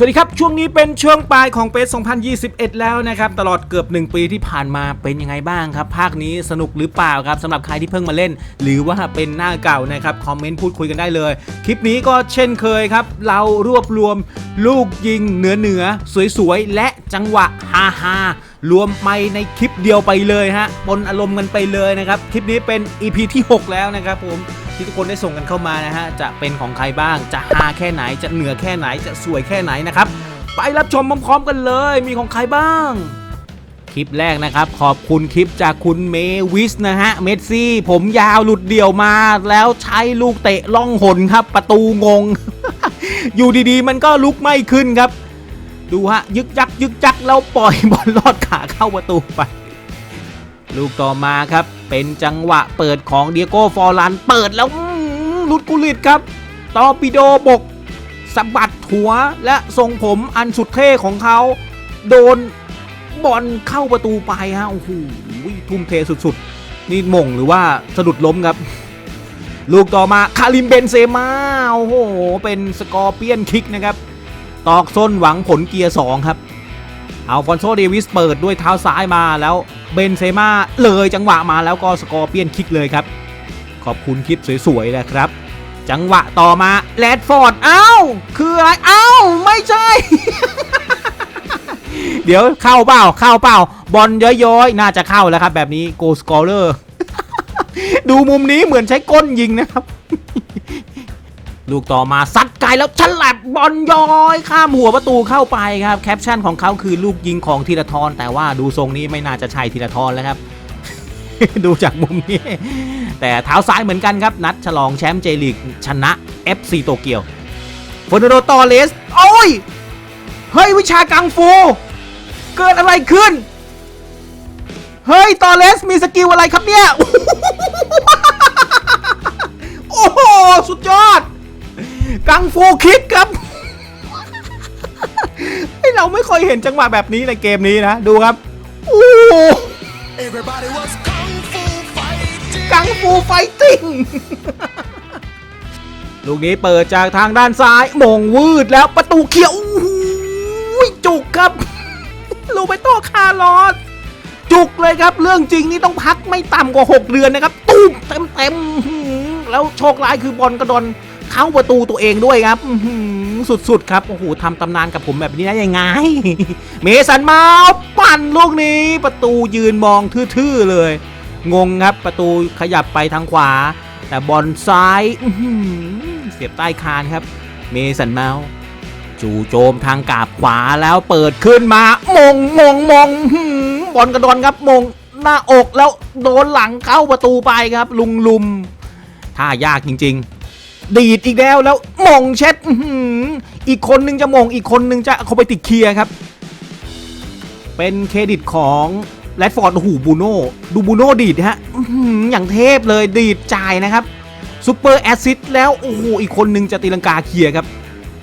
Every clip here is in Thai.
สวัสดีครับ ช่วงนี้เป็นช่วงปลายของเปส2021 แล้วนะครับ ตลอดเกือบ 1 ปีที่ผ่านมาเป็นยังไงบ้างครับ ภาคนี้สนุกหรือเปล่าครับสำหรับใครที่เพิ่งมาเล่น หรือว่าเป็นหน้าเก่านะครับ คอมเมนต์พูดคุยกันได้เลย คลิปนี้ก็เช่นเคยครับ เรารวบรวมลูกยิงเหนือเหนือสวยๆ และจังหวะฮาฮารวมไปในคลิปเดียวไปเลยฮะปนอารมณ์กันไปเลยนะครับ คลิปนี้เป็น EP ที่ 6 แล้วนะครับผม ที่ทุกคนได้ส่งกันเข้ามานะฮะ จะเป็นของใครบ้าง จะฮาแค่ไหน จะเหนือแค่ไหน จะสวยแค่ไหนนะครับ ไปรับชมพร้อมๆกันเลย มีของใครบ้าง คลิปแรกนะครับ ขอบคุณคลิปจากคุณเมวิสนะฮะ เมสซี่ ผมยาวหลุดเดี่ยวมา แล้วใช้ลูกเตะล่องหนครับ ประตูงง อยู่ดีๆ มันก็ลุกไม่ขึ้นครับ ดูฮะ ยึกยักยึกยักแล้วปล่อยบอลลอดขาเข้าประตูไป ลูกต่อมาครับ เป็นจังหวะเปิดของเดียโก้ฟอร์ลัน เปิดแล้วลุดกุลิตครับตอปิโดบกสะบัดหัวและทรงผมอันสุดเท่ของเขา โดนบอลเข้าประตูไปฮะโอ้โหทุ่มเทสุดๆ นี่ม่งหรือว่าสะดุดล้มครับ ลูกต่อมาคาริมเบนเซมาโอ้โห เป็นสกอร์เปียนคิกนะครับ ตอกส้นหวังผลเกียร์ 2 ครับ เอัลฟอนโซเดวิสเปิดด้วยเท้าซ้ายมาแล้ว เบนเซม่าเลยจังหวะมาแล้วก็สกอร์เปียนคิกเลยครับ ขอบคุณคลิปสวยๆนะครับ จังหวะต่อมาแรดฟอร์ดอ้าวคืออะไรอ้าวไม่ใช่ เดี๋ยวเข้าเปล่าเข้าเปล่า บอลย้อยๆ น่าจะเข้าแล้วครับ แบบนี้โกสกอร์เลอร์ดูมุมนี้เหมือนใช้ก้นยิงนะครับ ลูกต่อมาซัดไกลแล้วฉลับบอลย้อยข้ามหัวประตูเข้าไปครับแคปชั่นของเขาคือลูกยิงของธีรทรแต่ว่าดูทรงนี้ไม่น่าจะใช่ธีรทรแล้วครับ ดูจากมุมนี้ แต่เท้าซ้ายเหมือนกันครับ นัดฉลองแชมป์เจลีกชนะ FC โตเกียวฟอร์นันโดตอเลส โอ้ย เฮ้ยวิชากังฟู เกิดอะไรขึ้น เฮ้ยตอเลสมีสกิลอะไรครับเนี่ย โอ้โห สุดยอด กังฟูคิกครับไอเราไม่เคยเห็นจังหวะแบบนี้ในเกมนี้นะ ดูครับโอ้โห Everybody was kung fu fighting. กังฟูไฟติ้งลูกนี้เปิดจากทางด้านซ้ายมงวืดแล้วประตูเขียวโอ้โหจุกครับ ลูเบโตคาร์ลอสจุกเลยครับ เรื่องจริงนี่ต้องพักไม่ต่ำกว่า 6 เดือนนะครับตุ้มเต็มเต็มๆอื้อหือแล้วโชคร้ายคือบอลกระดอน เข้าประตูตัวเองด้วยครับสุดๆครับโอ้โหทำตำนานกับผมแบบนี้ได้ยังไง เมสันมาปั่นลูกนี้ ประตูยืนมองทื่อๆเลย งงครับประตูขยับไปทางขวา แต่บอลซ้ายเสียบใต้คานครับ เมสันเมาจู่โจมทางกาบขวาแล้วเปิดขึ้นมามงมงมงอื้อหือบอลกระดอนครับมงหน้าอกแล้วโดนหลังเข้าประตูไปครับ ลุงลุมท่ายากจริง ๆ ดีดอีกแล้วแล้วมงเช็ดอีกคนนึงจะมงอีกคนนึงจะเขาไปติดเคลียร์ครับ เป็นเครดิตของแรดฟอร์ดหูบูโน่ดูบูโน่ดีดฮะอื้อหืออย่างเทพเลยดีดจ่ายนะครับซูเปอร์แอซิดแล้วโอ้โหอีกคนนึงจะตีลังกาเคลียร์ครับ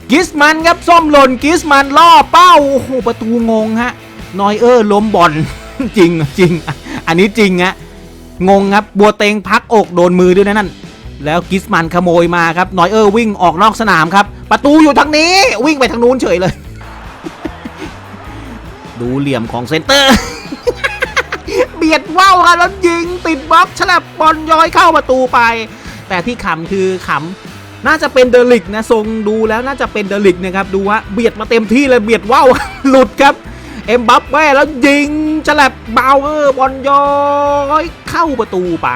กิสมันครับซ่อมหล่นกิสมันล่อเป้าโอ้โหประตูงงฮะนอยเออร์ล้มบอลจริงจริง อันนี้จริงฮะงงครับบัวเตงพักอกโดนมือด้วยนะนั่น แล้วกิสมันขโมยมาครับนอยเออร์วิ่งออกนอกสนามครับ ประตูอยู่ทางนี้ วิ่งไปทางนู้นเฉยเลย ดูเหลี่ยมของเซนเตอร์ เบียดว่าวครับแล้วยิงติดบล็อกฉลับบอลย้อยเข้าประตูไป แต่ที่ขำคือขำน่าจะเป็นเดลิกนะทรงดูแล้วน่าจะเป็นเดลิกนะครับดูว่าเบียดมาเต็มที่เลยเบียดว่าวหลุดครับเอ็มบัปเป้แล้วยิงฉลับบาวเออร์บอลย้อยเข้าประตูไป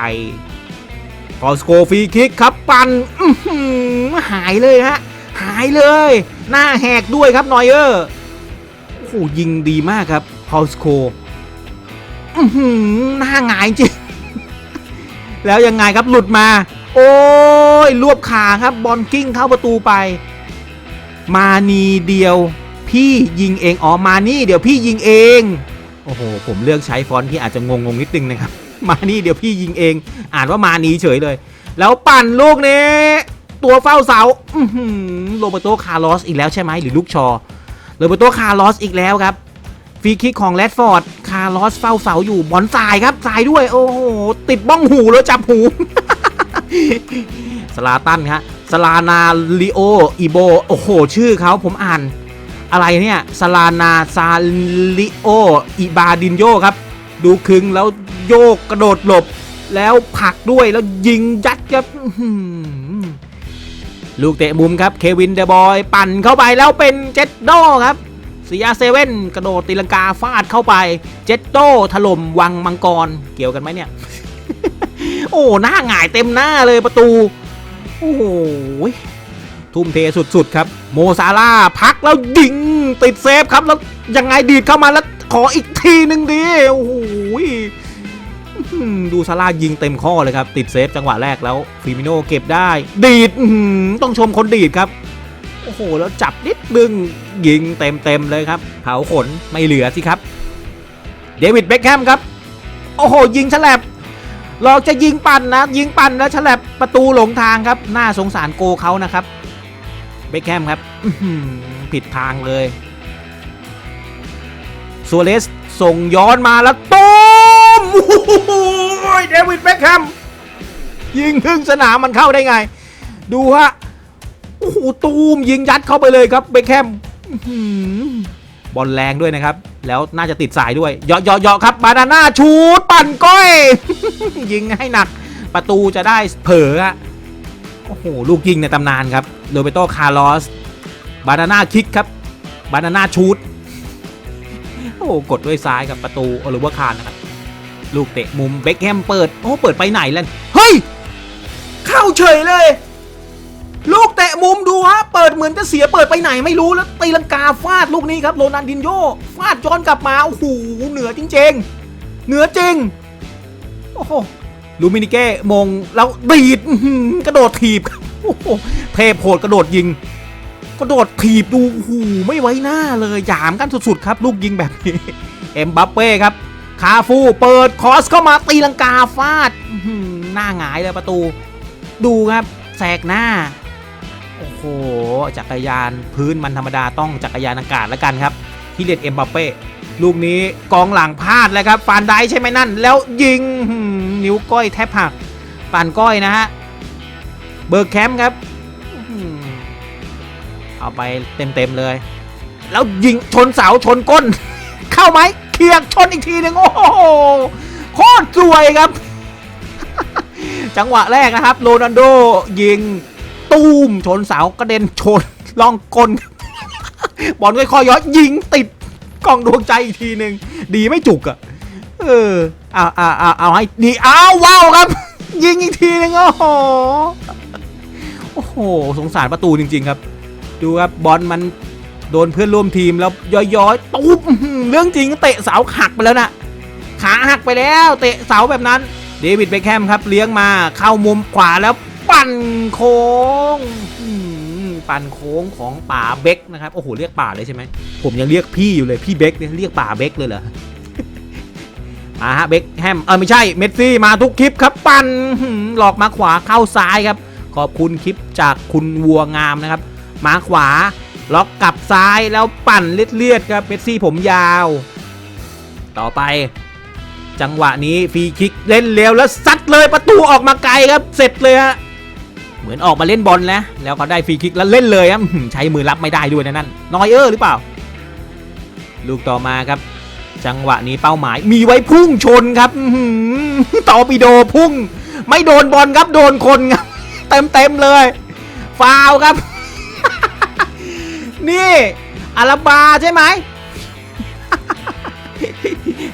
พอสโกฟรีคิกครับปันอื้อหือหายเลยฮะหายเลย หน้าแหกด้วยครับนอยเออร์โอ้โหยิงดีมากครับพอสโคอื้อหือหน้าหงายจริง แล้วยังไงครับหลุดมา โอ้ยรวบขาครับบอลกิ้งเข้าประตูไป มานีเดียว พี่ยิงเองอ๋อมานี่ เดี๋ยวพี่ยิงเอง โอ้โห ผมเลือกใช้ฟอนต์ที่อาจจะงงงนิดนึงนะครับ มานี่เดี๋ยวพี่ยิงเอง อ่านว่ามานีเฉยเลย แล้วปั่นลูกนี้ ตัวเฝ้าเสาโรเบโตคาร์ลอสอีกแล้วใช่ไหมหรือลูกชอโรเบโตคาร์ลอสอีกแล้วครับฟรีคิกของแรดฟอร์ดคาร์ลอสเฝ้าเสาอยู่บอลสายครับสายด้วยโอ้โหติดบ้องหูแล้วจับหูสลาตันครับสลานาลิโออีโบโอ้โห ชื่อเขาผมอ่าน อะไรเนี่ยสลานาซาลิโออิบาดินโยครับ ดูคึงแล้ว โยกกระโดดหลบ แล้วผักด้วยแล้วยิงยัดครับลูกเตะมุมครับเควินเดบอย ปั่นเข้าไปแล้วเป็นเจ็ดโดครับเซียเซเว่นกระโดดตีลังกาฟาดเข้าไป เจ็ดโดถล่มวังมังกร เกี่ยวกันไหมเนี่ย โอ้หน้าหงายเต็มหน้าเลยประตู โอ้โหทุ่มเทสุดๆครับ โมซาร่าพักแล้วยิงติดเซฟครับ แล้วยังไงดีดเข้ามาแล้วขออีกทีหนึ่งดี โอ้โห ดูซาร่าห์ยิงเต็มข้อเลยครับ ติดเซฟจังหวะแรกแล้วฟิมิโนเก็บได้ ดีดต้องชมคนดีดครับ โอ้โห แล้วจับนิดนึง ยิงเต็มๆเลยครับ เผาขนไม่เหลือสิครับ เดวิดเบ็คแฮมครับ โอ้โห ยิงฉลับหลอกจะยิงปั่นนะ ยิงปั่นแล้วฉลับประตูหลงทางครับ น่าสงสารโกเขานะครับเบคแฮมครับผิดทางเลยซัวเรสส่งย้อนมาแล้วตู มโอ้โหเดวิดเบคแฮมยิงครึ่งสนามมันเข้าได้ไง ดูฮะโอ้โหตูมยิงยัดเข้าไปเลยครับเบคแฮมบอลแรงด้วยนะครับ แล้วน่าจะติดสายด้วยเหยาะเหยาะเหยาะครับบานาน่าชูดปั่นก้อย ยิงให้หนัก ประตูจะได้เผลออะโอ้โหลูกยิงในตำนานครับโรเบโตคาร์ลอสบานาน่าคิกครับบานาน่าชูดโอ้โหกดด้วยซ้ายกับประตูโอลิเวอร์คาร์นะครับ ลูกเตะมุมเบคแฮมเปิด โอ้เปิดไปไหนล้วเฮ้ย เข้าเฉยเลย ลูกเตะมุมดูฮะ เปิดเหมือนจะเสียเปิดไปไหนไม่รู้แล้วตีลังกาฟาดลูกนี้ครับโรนันดินโยฟาดย้อนกลับมา โอ้โหเหนือจริงๆ เหนือจริง โอ้โหลูมินิเก้มงแล้วดีดกระโดดถีบครับโอ้โหเทพโหดกระโดดยิงกระโดดถีบดูโอ้โหไม่ไว้หน้าเลยหยามกันสุดๆครับ ลูกยิงแบบนี้ เอ็มบัปเป้ครับ คาฟูเปิดคอสเข้ามาตีลังกาฟาดหน้าหงายเลยประตู ดูครับแสกหน้า โอ้โห จักรยานพื้นมันธรรมดาต้องจักรยานอากาศแล้วกันครับทีเด็ดเอ็มบัปเป้ลูกนี้กองหลังพลาดแล้วครับฟานไดใช่ไหมนั่น แล้วยิงนิ้วก้อยแทบหักปานก้อยนะฮะเบิร์กแคมป์ครับเอาไปเต็มๆเลย แล้วยิงชนเสาชนก้น เข้าไหม เคียกชนอีกทีหนึ่งโอ้โหโคตรสวยครับ จังหวะแรกนะครับโรนัลโดยิงตูมชนเสากระเด็นชนล่องก้นบอลค่อยๆย้อนยิงติดกล้องดวงใจอีกทีหนึ่งดีไม่จุกอะ่ะเออเอาเอาเอาเอาให้ดีเอาว้าวครับ ยิงอีกทีหนึ่งโอ้โหโอ้โหสงสารประตูจริง ๆ ครับ ดูครับบอลมัน โดนเพื่อนร่วมทีมแล้วย้อยๆตุ๊บเรื่องจริงเตะเสาหักไปแล้วนะขาหักไปแล้วเตะเสาแบบนั้นเดวิดเบคแฮมครับเลี้ยงมาเข้ามุมขวาแล้วปั่นโค้งปั่นโค้งของป่าเบคนะครับโอ้โหเรียกป่าเลยใช่ไหมผมยังเรียกพี่อยู่เลยพี่เบคเนี่ยเรียกป่าเบคเลยเหรอมาฮะเบคแฮมเออไม่ใช่เมสซี่มาทุกคลิปครับปั่นหลอกมาขวาเข้าซ้ายครับ ขอบคุณคลิปจากคุณวัวงามนะครับ มาขวา ล็อกกลับซ้ายแล้วปั่นเลียดๆครับเมสซี่ผมยาว ต่อไป จังหวะนี้ฟรีคิกเล่นเร็วแล้วซัดเลยประตูออกมาไกลครับ เสร็จเลยฮะเหมือนออกมาเล่นบอลนะแล้วก็ได้ฟรีคิกแล้วเล่นเลยครับใช้มือรับไม่ได้ด้วยนะนั่นนอยเออร์หรือเปล่า ลูกต่อมาครับ จังหวะนี้เป้าหมาย มีไว้พุ่งชนครับต่อปีโดพุ่ง ไม่โดนบอลครับโดนคนครับเต็มเต็มเลยฟาวครับ นี่อาราบาใช่ไหม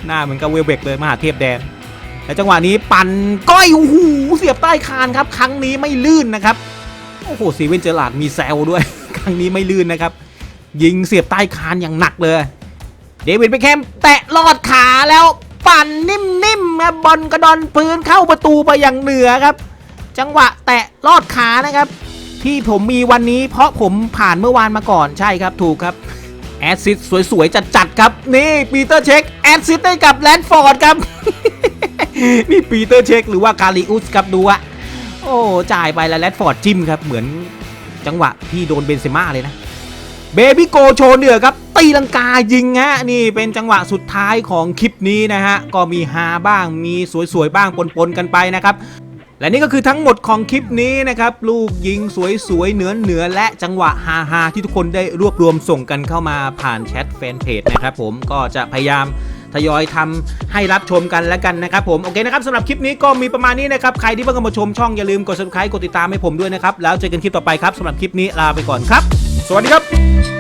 หน้าเหมือนกับเวลเบกเลยมหาเทพแดนและจังหวะนี้ปั่นก้อยโอ้โหเสียบใต้คานครับ ครั้งนี้ไม่ลื่นนะครับ โอ้โหซีเวนเจอร์ลาดมีแซวด้วย ครั้งนี้ไม่ลื่นนะครับ ยิงเสียบใต้คานอย่างหนักเลย เดวิดเบคแฮมแตะลอดขาแล้วปั่นนิ่มๆครับบอลกระดอนพื้นเข้าประตูไปอย่างเหนือครับ จังหวะแตะลอดขานะครับ ที่ผมมีวันนี้เพราะผมผ่านเมื่อวานมาก่อนใช่ครับถูกครับ แอดซิสสวยๆจัดๆครับ นี่ปีเตอร์เช็คแอดซิสได้กับแลนฟอร์ดครับ นี่ปีเตอร์เช็คหรือว่าคาริอุสครับดูอะโอ้จ่ายไปแล้วแลนฟอร์ดจิ้มครับ เหมือนจังหวะที่โดนเบนเซม่าเลยนะเบบี้โกโชเหนือครับ ตีลังกายิงฮะนี่เป็นจังหวะสุดท้ายของคลิปนี้นะฮะ ก็มีฮาบ้างมีสวยๆบ้างปนๆกันไปนะครับ และนี่ก็คือทั้งหมดของคลิปนี้นะครับ ลูกยิงสวยๆเหนือเหนือๆและจังหวะฮาฮาๆที่ทุกคนได้รวบรวมส่งกันเข้ามาผ่านแชทแฟนเพจนะครับผมก็จะพยายามทยอยทำให้รับชมกันแล้วกันนะครับผมโอเคนะครับสำหรับคลิปนี้ก็มีประมาณนี้นะครับ ใครที่เพิ่งมาชมช่องอย่าลืมกด subscribe กดติดตามให้ผมด้วยนะครับ แล้วเจอกันคลิปต่อไปครับสำหรับคลิปนี้ลาไปก่อนครับ สวัสดีครับ